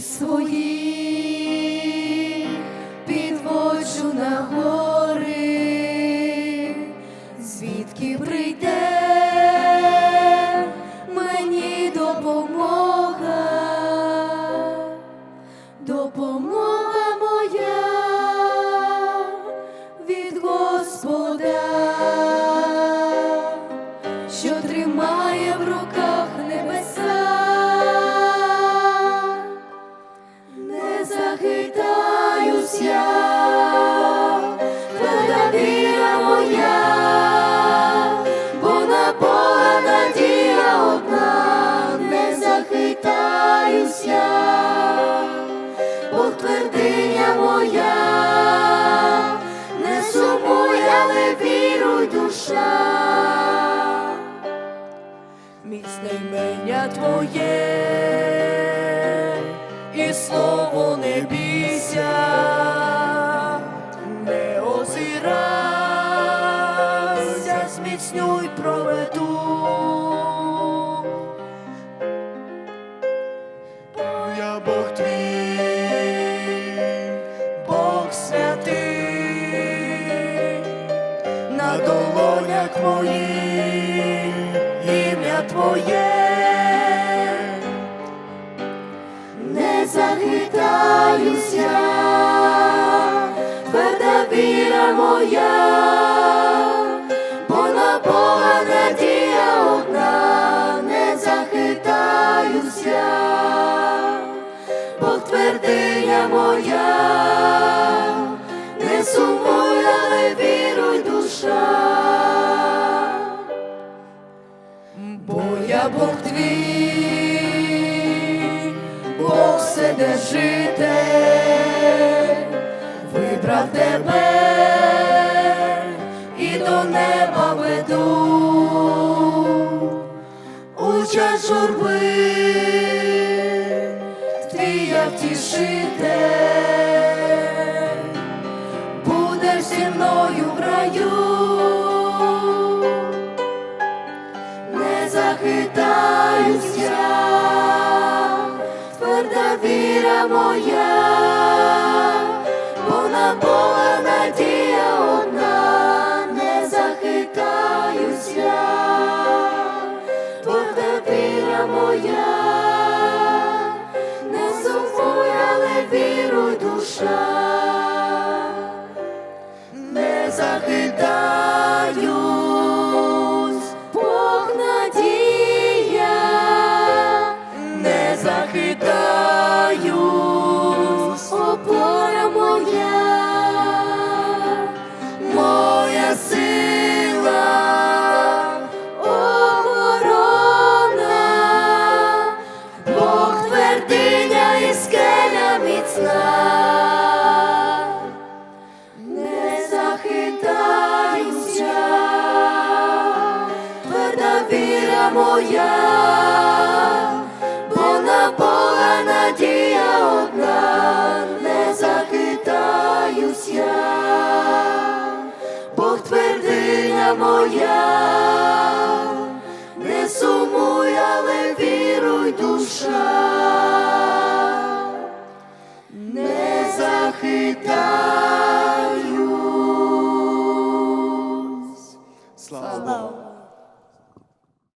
свої підводжу на гори, звідки прийде мені допомога, допомога захитаюсь я, віра моя, бо на Бога надія одна, не захитаюсь я, твердиня моя, не сумуй, але віруй душа. Міцне імення твоє, слово не бійся, не озирайся, зміцнюй проведу. Бо я Бог твій, Бог святий, на долонях моїх ім'я Твоє. Захитаюся, тверда віра моя, бо на Бога надія одна, не захитаюся, Бог твердиня моя, не сумуй, але віруй душа. Бо я Бог твій, Бог вседержитель, вибрав тебе і до неба веду, у час журби, твій я втішитель, будеш зі мною в раю. Не захитаюсь я, тверда віра моя, бо на Бога надія одна, не захитаюсь я, тверда віра моя, не сумуй, але віруй душа. Не захитаюсь, Бог моя, бо на Бога надія одна, не захитаюся, Бог твердиня моя, не сумуй, але віруй душа не захитаюсь.